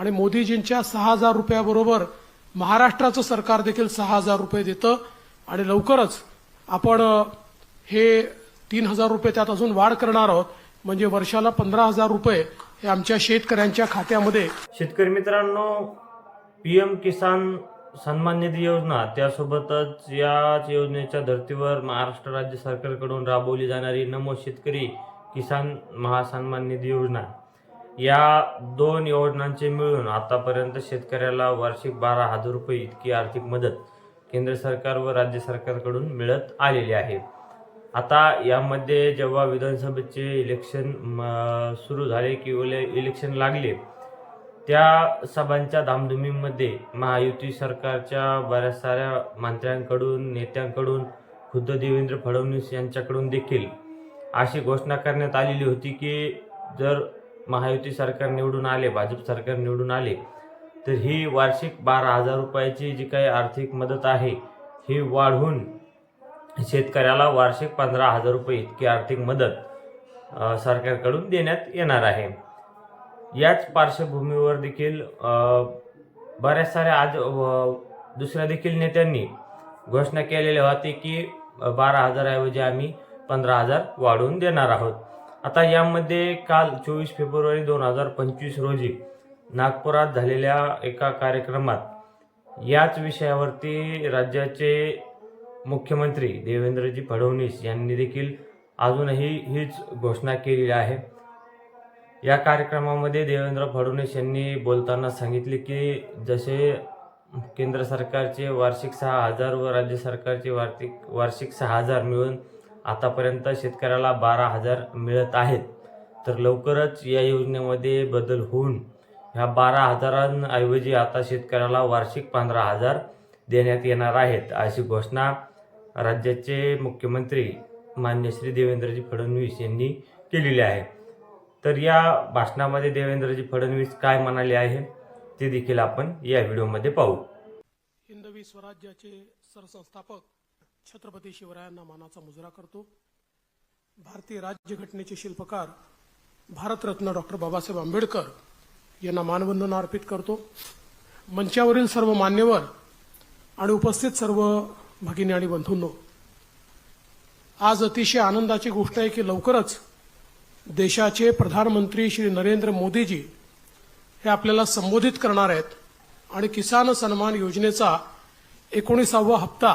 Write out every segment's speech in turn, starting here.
आणि मोदीजींच्या सहा हजार रुपयाबरोबर महाराष्ट्राचं सरकार देखील सहा हजार रुपये देतं. आणि लवकरच आपण हे तीन हजार रुपये त्यात अजून वाढ करणार आहोत. म्हणजे वर्षाला पंधरा हजार रुपये हे आमच्या शेतकऱ्यांच्या खात्यामध्ये शेतकरी मित्रांनो पी एम किसान सन्मान निधी योजना त्यासोबतच याच योजनेच्या धर्तीवर महाराष्ट्र राज्य सरकारकडून राबवली जाणारी नमो शेतकरी किसान महासन्मान निधी योजना. या दोन योजनांचे मिळून आतापर्यंत शेतकऱ्याला वार्षिक बारा हजार रुपये इतकी आर्थिक मदत केंद्र सरकार व राज्य सरकारकडून मिळत आलेली आहे. आता यामध्ये जेव्हा विधानसभेचे इलेक्शन म, सुरू झाले किंवा इलेक्शन लागले त्या सभांच्या धामधुमीमध्ये महायुती सरकारच्या बऱ्याच साऱ्या मंत्र्यांकडून नेत्यांकडून खुद्द देवेंद्र फडणवीस यांच्याकडून देखील अशी घोषणा करण्यात आलेली होती की जर महायुती सरकार निवडून आले भाजप सरकार निवडून आले तर ही वार्षिक बारा हजार रुपयाची जी काही आर्थिक मदत आहे ही वाढवून शेतकऱ्याला वार्षिक पंधरा हजार रुपये इतकी आर्थिक मदत सरकारकडून देण्यात येणार आहे. याच पार्श्वभूमीवर देखील बऱ्याच साऱ्या आज दुसऱ्या देखील नेत्यांनी घोषणा केलेल्या होती की बारा हजाराऐवजी आम्ही पंधरा हजार वाढवून देणार आहोत. आता यामध्ये काल चोवीस फेब्रुवारी दोन हजार पंचवीस रोजी नागपुरात झालेल्या एका कार्यक्रमात याच विषयावरती राज्याचे मुख्यमंत्री देवेंद्रजी फडणवीस यांनी देखील अजूनही हीच घोषणा केलेली आहे. या कार्यक्रमामध्ये देवेंद्र फडणवीस यांनी बोलताना सांगितले की जसे केंद्र सरकारचे वार्षिक सहा हजार व राज्य सरकारचे वार्षिक वार्षिक सहा हजार मिळून आतापर्यंत शेतकऱ्याला बारा हजार मिळत आहेत. तर लवकरच या योजनेमध्ये बदल होऊन ह्या बारा हजारांऐवजी आता शेतकऱ्याला वार्षिक पंधरा हजार देण्यात येणार आहेत अशी घोषणा राज्याचे मुख्यमंत्री मान्य श्री देवेंद्रजी फडणवीस यांनी केलेली आहे. तर या भाषणामध्ये देवेंद्रजी फडणवीस काय म्हणाले आहे ते देखील आपण या व्हिडिओमध्ये पाहू. हिंदवी स्वराज्याचे सरसंस्थापक छत्रपती शिवरायांना मानाचा मुजरा करतो. भारतीय राज्यघटनेचे शिल्पकार भारतरत्न डॉक्टर बाबासाहेब आंबेडकर यांना मानवंदना अर्पित करतो. मंचावरील सर्व मान्यवर आणि उपस्थित सर्व भगिनी आणि बंधूंनो आज अतिशय आनंदाची गोष्ट आहे की लवकरच देशाचे प्रधानमंत्री श्री नरेंद्र मोदीजी हे आपल्याला संबोधित करणार आहेत. आणि किसान सन्मान योजनेचा एकोणीसावा हप्ता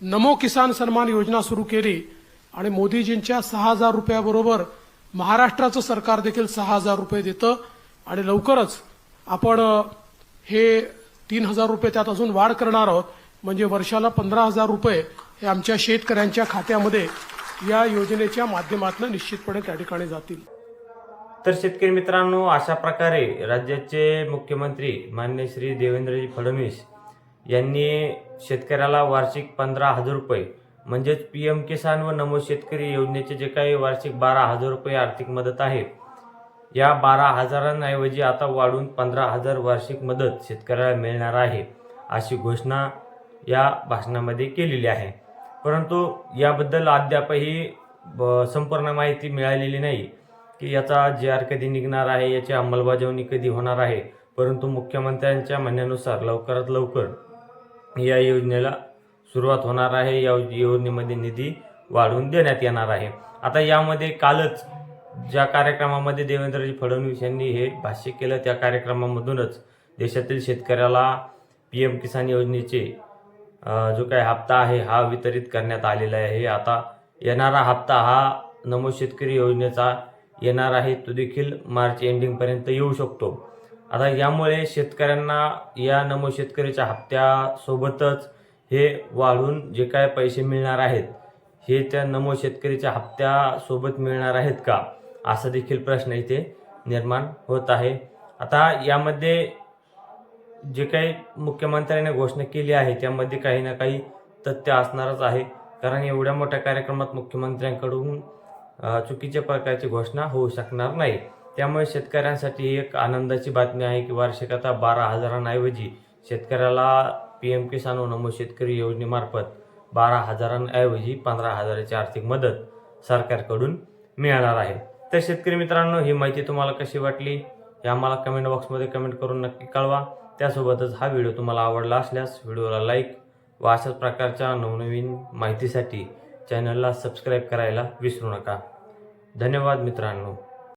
नमो किसान सन्मान योजना सुरू केली आणि मोदीजींच्या सहा हजार रुपयाबरोबर महाराष्ट्राचं सरकार देखील सहा हजार रुपये देतं आणि लवकरच आपण हे तीन हजार रुपये त्यात अजून वाढ करणार आहोत. म्हणजे वर्षाला पंधरा हजार रुपये हे आमच्या शेतकऱ्यांच्या खात्यामध्ये या योजनेच्या माध्यमातून निश्चितपणे त्या ठिकाणी जातील. तर शेतकरी मित्रांनो अशा प्रकारे राज्याचे मुख्यमंत्री मान्य श्री देवेंद्रजी फडणवीस यांनी शेतकऱ्याला वार्षिक पंधरा हजार रुपये म्हणजेच पी एम किसान व नमो शेतकरी योजनेचे जे काही वार्षिक बारा हजार रुपये आर्थिक मदत आहे या बारा हजारांऐवजी आता वाढून पंधरा हजार वार्षिक मदत शेतकऱ्याला मिळणार आहे अशी घोषणा या भाषणामध्ये केलेली आहे. परंतु याबद्दल अद्यापही ब- संपूर्ण माहिती मिळालेली नाही की याचा जे आर कधी निघणार आहे याची अंमलबजावणी कधी होणार आहे परंतु मुख्यमंत्र्यांच्या म्हणण्यानुसार लवकरात लवकर या योजनेला सुरुवात होणार आहे. या योजनेमध्ये निधी वाढवून देण्यात येणार आहे. आता यामध्ये कालच ज्या कार्यक्रमामध्ये देवेंद्रजी फडणवीस यांनी हे भाष्य केलं त्या कार्यक्रमामधूनच देशातील शेतकऱ्याला पी एम किसान योजनेचे जो काही हप्ता आहे हा वितरित करण्यात आलेला आहे. आता येणारा हप्ता हा नमो शेतकरी योजनेचा येणार आहे. तो देखील मार्च एंडिंगपर्यंत येऊ शकतो. आता यामुळे शेतकऱ्यांना या नमो शेतकऱ्याच्या हप्त्यासोबतच हे वाढून जे काय पैसे मिळणार आहेत हे त्या नमो शेतकरीच्या हप्त्यासोबत मिळणार आहेत का? असा देखील प्रश्न इथे निर्माण होत आहे. आता यामध्ये जे काही मुख्यमंत्र्यांनी घोषणा केली आहे त्यामध्ये काही ना काही तथ्य असणारच आहे. कारण एवढ्या मोठ्या कार्यक्रमात मुख्यमंत्र्यांकडून चुकीच्या प्रकारची घोषणा होऊ शकणार नाही. त्यामुळे शेतकऱ्यांसाठी ही एक आनंदाची बातमी आहे की वार्षिक आता बारा हजारांऐवजी शेतकऱ्याला पी एम किसान नमो शेतकरी योजनेमार्फत बारा हजारांऐवजी पंधरा हजाराची आर्थिक मदत सरकारकडून मिळणार आहे. तर शेतकरी मित्रांनो ही माहिती तुम्हाला कशी वाटली? हे आम्हाला कमेंट बॉक्समध्ये कमेंट करून नक्की कळवा. त्यासोबतच हा व्हिडिओ तुम्हाला आवडला असल्यास व्हिडिओला लाईक व अशाच प्रकारच्या नवनवीन माहितीसाठी चॅनलला सबस्क्राईब करायला विसरू नका. धन्यवाद मित्रांनो.